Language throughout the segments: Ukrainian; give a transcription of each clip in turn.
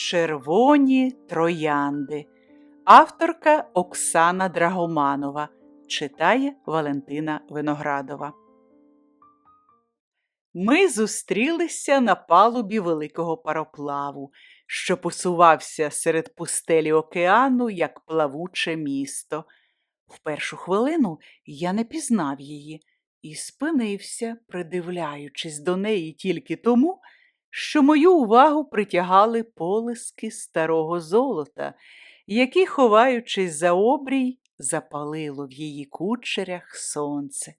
Червоні троянди. Авторка Оксана Драгоманова. Читає Валентина Виноградова. Ми зустрілися на палубі великого пароплаву, що посувався серед пустелі океану, як плавуче місто. В першу хвилину я не пізнав її і спинився, придивляючись до неї тільки тому, що мою увагу притягали полиски старого золота, які, ховаючись за обрій, запалило в її кучерях сонце.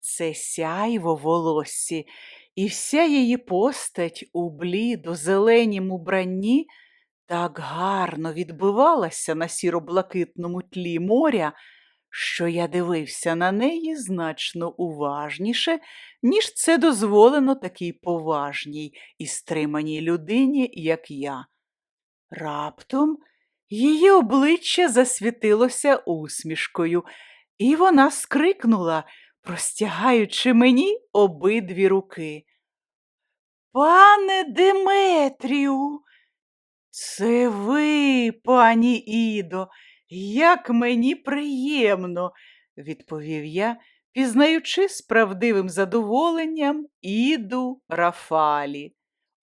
Це сяйво волоссі, і вся її постать у блідо-зеленім убранні так гарно відбивалася на сіро-блакитному тлі моря, що я дивився на неї значно уважніше, ніж це дозволено такій поважній і стриманій людині, як я. Раптом її обличчя засвітилося усмішкою, і вона скрикнула, простягаючи мені обидві руки. Пане Деметрію, це ви, пані Ідо, як мені приємно, відповів я, пізнаючи з правдивим задоволенням Іду Рафалі,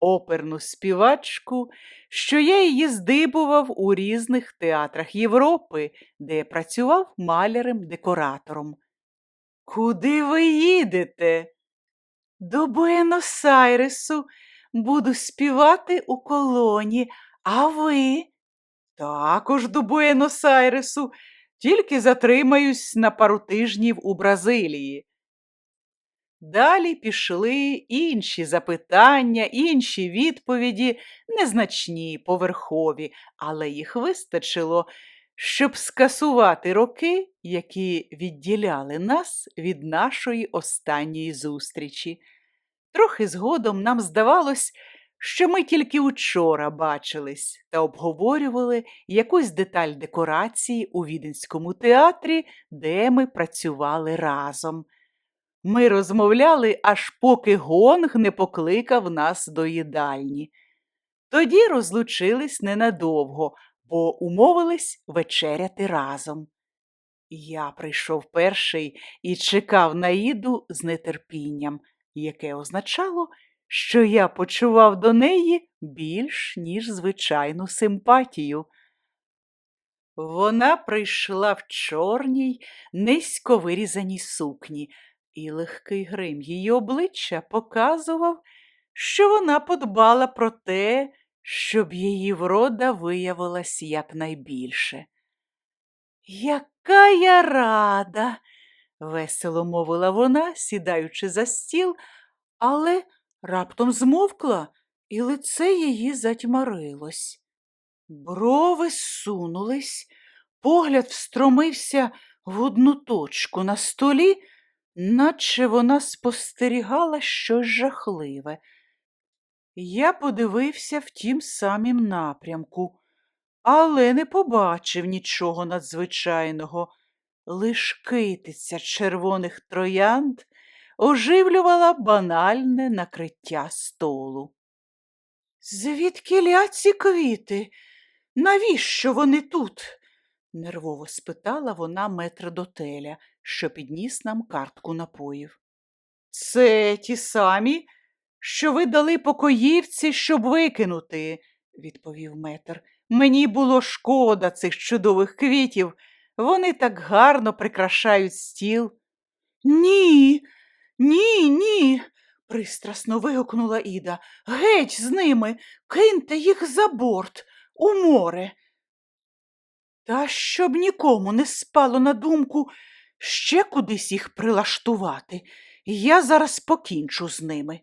оперну співачку, що я її здибував у різних театрах Європи, де працював малярем-декоратором. Куди ви їдете? До Буенос-Айресу буду співати у колоні, а ви? Також до Буенос-Айресу, тільки затримаюсь на пару тижнів у Бразилії. Далі пішли інші запитання, інші відповіді, незначні, поверхові, але їх вистачило, щоб скасувати роки, які відділяли нас від нашої останньої зустрічі. Трохи згодом нам здавалось, що ми тільки учора бачились та обговорювали якусь деталь декорації у Віденському театрі, де ми працювали разом. Ми розмовляли, аж поки гонг не покликав нас до їдальні. Тоді розлучились ненадовго, бо умовились вечеряти разом. Я прийшов перший і чекав на Іду з нетерпінням, яке означало, що я почував до неї більш, ніж звичайну симпатію. Вона прийшла в чорній, низько вирізаній сукні, і легкий грим її обличчя показував, що вона подбала про те, щоб її врода виявилась якнайбільше. Яка я рада, весело мовила вона, сідаючи за стіл, але раптом змовкла, і лице її затьмарилось. Брови сунулись, погляд встромився в одну точку на столі, наче вона спостерігала щось жахливе. Я подивився в тім самім напрямку, але не побачив нічого надзвичайного. Лиш китиця червоних троянд оживлювала банальне накриття столу. Звідки ля ці квіти? Навіщо вони тут? нервово спитала вона метрдотеля, що підніс нам картку напоїв. Це ті самі, що ви дали покоївці, щоб викинути, відповів метр. Мені було шкода цих чудових квітів. Вони так гарно прикрашають стіл. Ні, ні, ні, пристрасно вигукнула Іда. Геть з ними, киньте їх за борт, у море. Та щоб нікому не спало на думку ще кудись їх прилаштувати, я зараз покінчу з ними.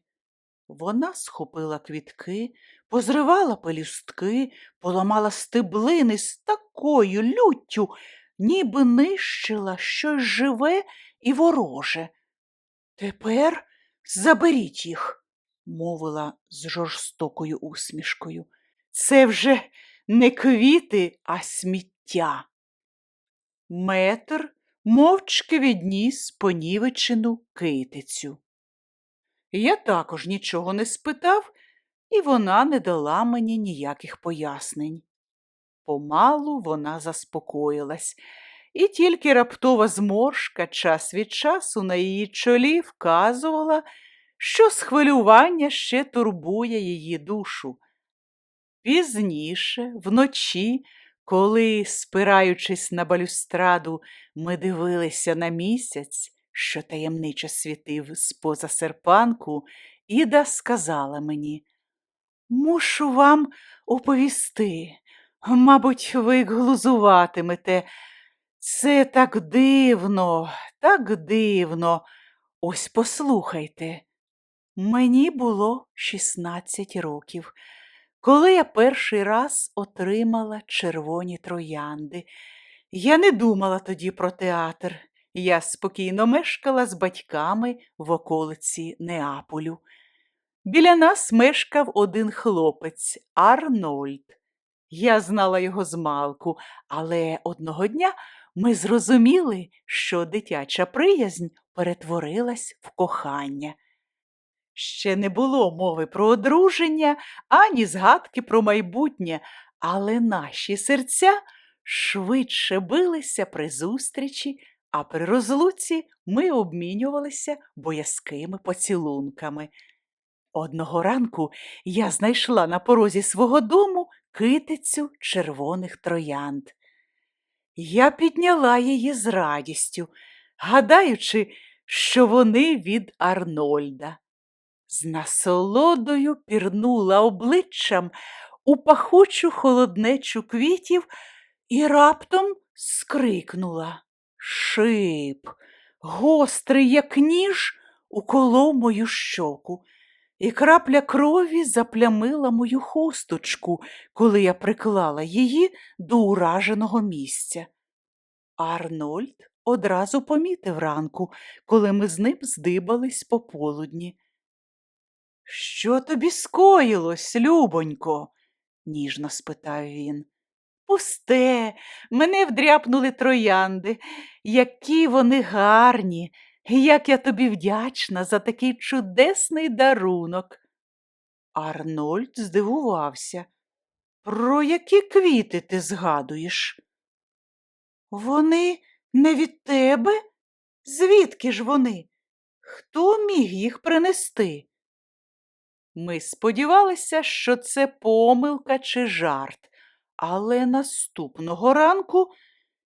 Вона схопила квітки, позривала пелюстки, поламала стеблини з такою люттю, ніби нищила щось живе і вороже. Тепер заберіть їх, мовила з жорстокою усмішкою. Це вже не квіти, а сміття. Метр мовчки відніс понівечену китицю. Я також нічого не спитав, і вона не дала мені ніяких пояснень. Помалу вона заспокоїлась, і тільки раптова зморшка час від часу на її чолі вказувала, що схвилювання ще турбує її душу. Пізніше, вночі, коли, спираючись на балюстраду, ми дивилися на місяць, що таємниче світив з-поза серпанку, Іда сказала мені, мушу вам оповісти. Мабуть, ви глузуватимете. Це так дивно, так дивно. Ось послухайте. Мені було 16 років, коли я перший раз отримала червоні троянди. Я не думала тоді про театр. Я спокійно мешкала з батьками в околиці Неаполю. Біля нас мешкав один хлопець Арнольд. Я знала його змалку, але одного дня ми зрозуміли, що дитяча приязнь перетворилась в кохання. Ще не було мови про одруження, ані згадки про майбутнє, але наші серця швидше билися при зустрічі, а при розлуці ми обмінювалися боязкими поцілунками. Одного ранку я знайшла на порозі свого дому китицю червоних троянд. Я підняла її з радістю, гадаючи, що вони від Арнольда. З насолодою пірнула обличчям у пахучу холоднечу квітів і раптом скрикнула. Шип, гострий, як ніж, уколов мою щоку, і крапля крові заплямила мою хусточку, коли я приклала її до ураженого місця. Арнольд одразу помітив ранку, коли ми з ним здибались пополудні. Що тобі скоїлось, любонько? ніжно спитав він. Пусте, мене вдряпнули троянди. Які вони гарні, як я тобі вдячна за такий чудесний дарунок. Арнольд здивувався. Про які квіти ти згадуєш? Вони не від тебе? Звідки ж вони? Хто міг їх принести? Ми сподівалися, що це помилка чи жарт, але наступного ранку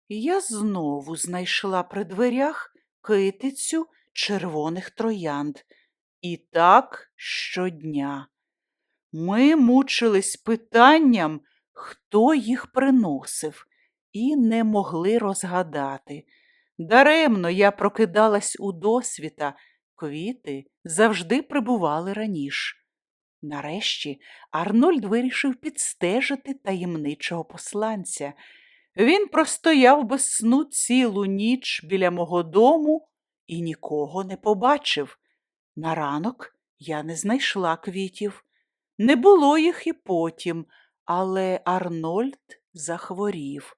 я знову знайшла при дверях китицю червоних троянд. І так щодня. Ми мучились питанням, хто їх приносив, і не могли розгадати. Даремно я прокидалась у досвіта, квіти завжди прибували раніше. Нарешті Арнольд вирішив підстежити таємничого посланця. Він простояв без сну цілу ніч біля мого дому і нікого не побачив. На ранок я не знайшла квітів. Не було їх і потім, але Арнольд захворів.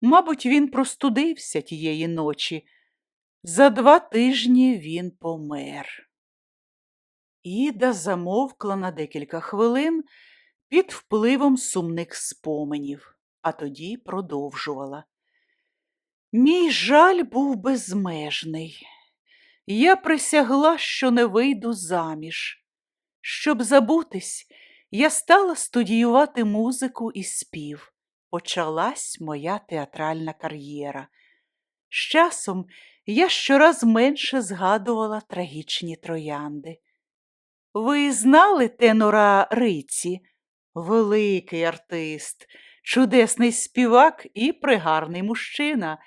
Мабуть, він простудився тієї ночі. За два тижні він помер. Іда замовкла на декілька хвилин під впливом сумних споменів, а тоді продовжувала. Мій жаль був безмежний. Я присягла, що не вийду заміж. Щоб забутись, я стала студіювати музику і спів. Почалась моя театральна кар'єра. З часом я щораз менше згадувала трагічні троянди. Ви знали тенора Риці? Великий артист, чудесний співак і пригарний мужчина.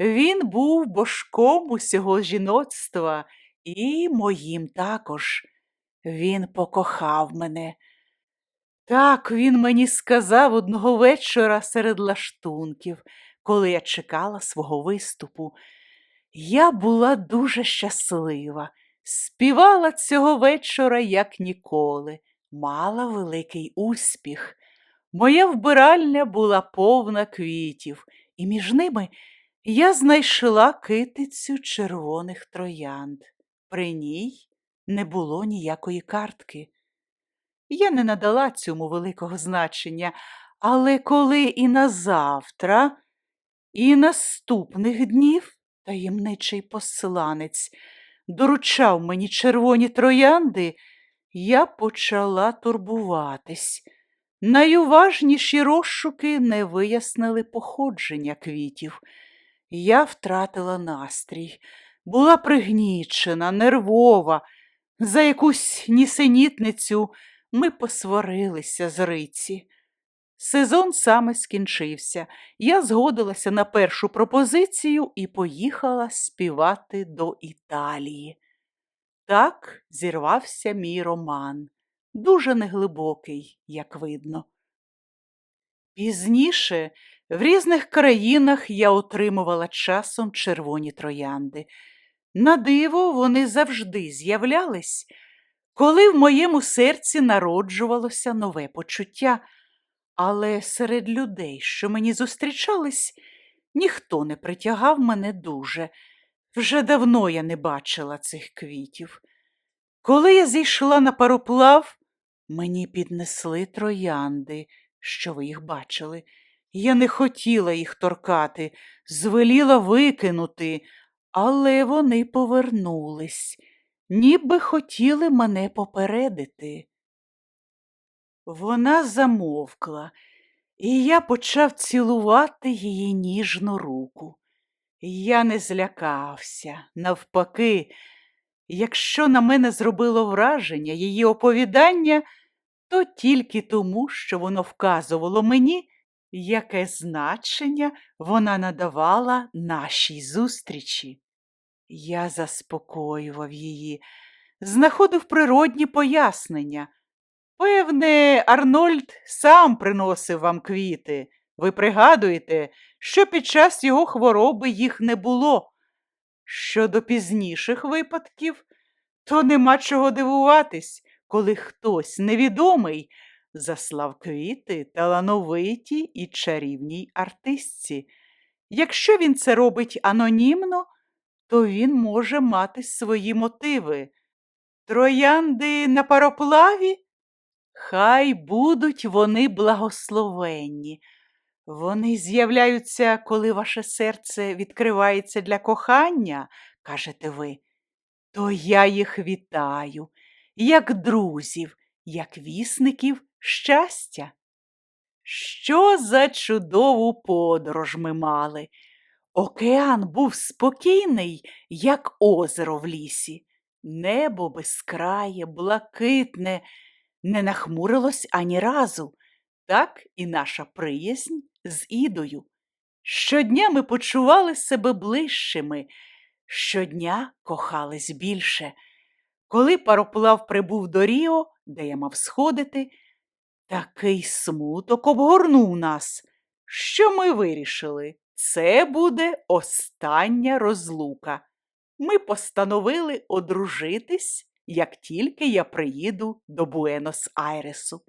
Він був божком усього жіноцтва і моїм також. Він покохав мене. Так він мені сказав одного вечора серед лаштунків, коли я чекала свого виступу. Я була дуже щаслива, співала цього вечора, як ніколи, мала великий успіх. Моя вбиральня була повна квітів, і між ними я знайшла китицю червоних троянд. При ній не було ніякої картки. Я не надала цьому великого значення, але коли і на завтра, і наступних днів таємничий посланець доручав мені червоні троянди, я почала турбуватись. Найуважніші розшуки не вияснили походження квітів. Я втратила настрій, була пригнічена, нервова. За якусь нісенітницю ми посварилися з Риці. Сезон саме скінчився. Я згодилася на першу пропозицію і поїхала співати до Італії. Так зірвався мій роман, дуже неглибокий, як видно. Пізніше в різних країнах я отримувала часом червоні троянди. На диво, вони завжди з'являлись, коли в моєму серці народжувалося нове почуття, але серед людей, що мені зустрічались, ніхто не притягав мене дуже. Вже давно я не бачила цих квітів. Коли я зійшла на пароплав, мені піднесли троянди, що ви їх бачили. Я не хотіла їх торкати, звеліла викинути, але вони повернулись, ніби хотіли мене попередити. Вона замовкла, і я почав цілувати її ніжну руку. Я не злякався, навпаки, якщо на мене зробило враження її оповідання, то тільки тому, що воно вказувало мені, яке значення вона надавала нашій зустрічі. Я заспокоював її, знаходив природні пояснення. Певне, Арнольд сам приносив вам квіти. Ви пригадуєте, що під час його хвороби їх не було. Щодо пізніших випадків, то нема чого дивуватись, коли хтось невідомий заслав квіти талановитій і чарівній артистці. Якщо він це робить анонімно, то він може мати свої мотиви. Троянди на пароплаві? Хай будуть вони благословенні. Вони з'являються, коли ваше серце відкривається для кохання, кажете ви. То я їх вітаю, як друзів, як вісників щастя. Що за чудову подорож ми мали. Океан був спокійний, як озеро в лісі. Небо безкрає, блакитне, не нахмурилось ані разу, так і наша приязнь з Ідою. Щодня ми почували себе ближчими, щодня кохались більше. Коли пароплав прибув до Ріо, де я мав сходити, такий смуток обгорнув нас, що ми вирішили, це буде остання розлука. Ми постановили одружитись, як тільки я приїду до Буенос-Айресу.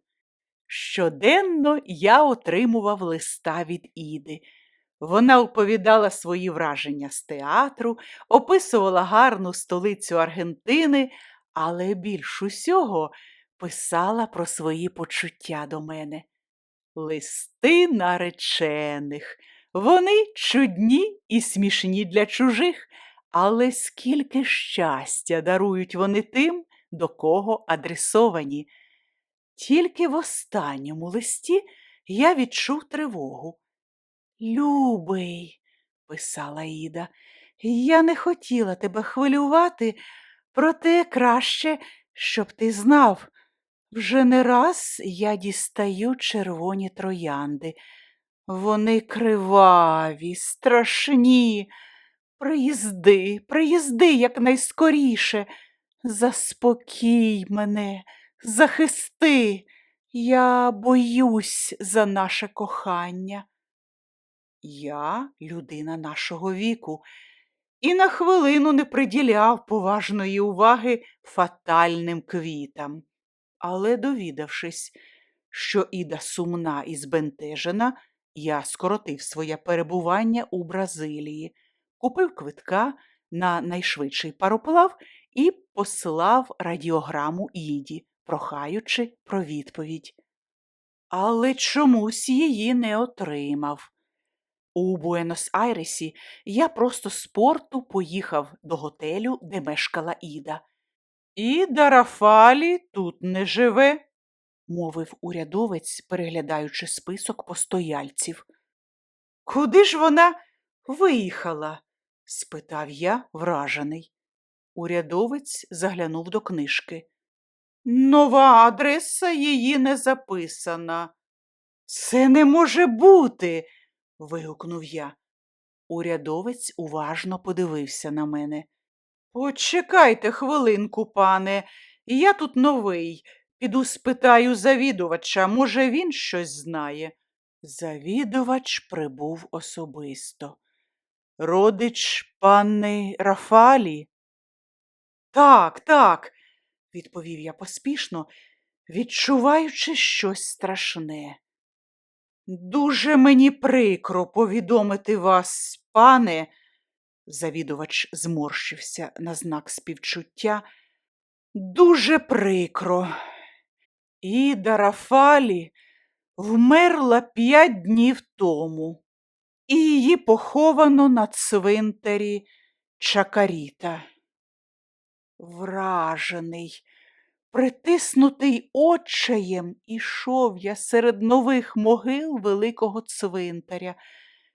Щоденно я отримував листа від Іди. Вона оповідала свої враження з театру, описувала гарну столицю Аргентини, але більш усього писала про свої почуття до мене. Листи наречених. Вони чудні і смішні для чужих, але скільки щастя дарують вони тим, до кого адресовані. Тільки в останньому листі я відчув тривогу. Любий, писала Іда, я не хотіла тебе хвилювати, проте краще, щоб ти знав. Вже не раз я дістаю червоні троянди. Вони криваві, страшні. Приїзди, приїзди якнайскоріше. Заспокій мене, захисти. Я боюсь за наше кохання. Я людина нашого віку, і на хвилину не приділяв поважної уваги фатальним квітам. Але, довідавшись, що Іда сумна і збентежена, я скоротив своє перебування у Бразилії, купив квитка на найшвидший пароплав і послав радіограму Іді прохаючи про відповідь. Але чомусь її не отримав. У Буенос-Айресі я просто з порту поїхав до готелю, де мешкала Іда. Іда Рафалі тут не живе, мовив урядовець, переглядаючи список постояльців. Куди ж вона виїхала? спитав я, вражений. Урядовець заглянув до книжки. Нова адреса її не записана. Це не може бути. вигукнув я. Урядовець уважно подивився на мене. Почекайте хвилинку, пане, я тут новий. Піду спитаю завідувача, може, він щось знає. Завідувач прибув особисто. Родич панни Рафалі? Так, так, відповів я поспішно, відчуваючи щось страшне. Дуже мені прикро повідомити вас, пане, завідувач зморщився на знак співчуття. Дуже прикро. Іда Рафалі вмерла п'ять днів тому, і її поховано на цвинтарі Чакаріта. Вражений, притиснутий отчаєм, ішов я серед нових могил великого цвинтаря,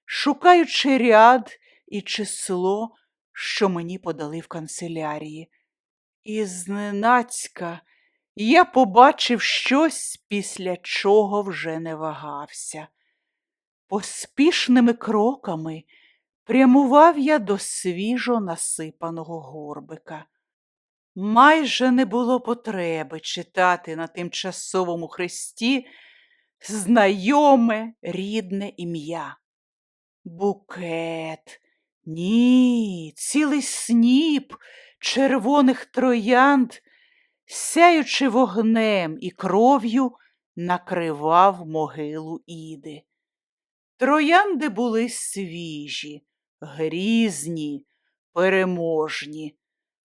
шукаючи ряд і число, що мені подали в канцелярії. І зненацька я побачив щось, після чого вже не вагався. Поспішними кроками прямував я до свіжо насипаного горбика. Майже не було потреби читати на тимчасовому хресті знайоме рідне ім'я. Букет, ні, цілий сніп червоних троянд, сяючи вогнем і кров'ю, накривав могилу Іди. Троянди були свіжі, грізні, переможні.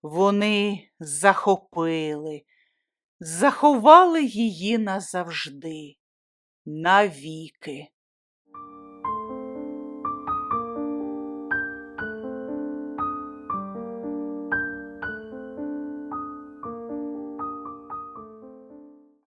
Вони захопили, заховали її назавжди, навіки.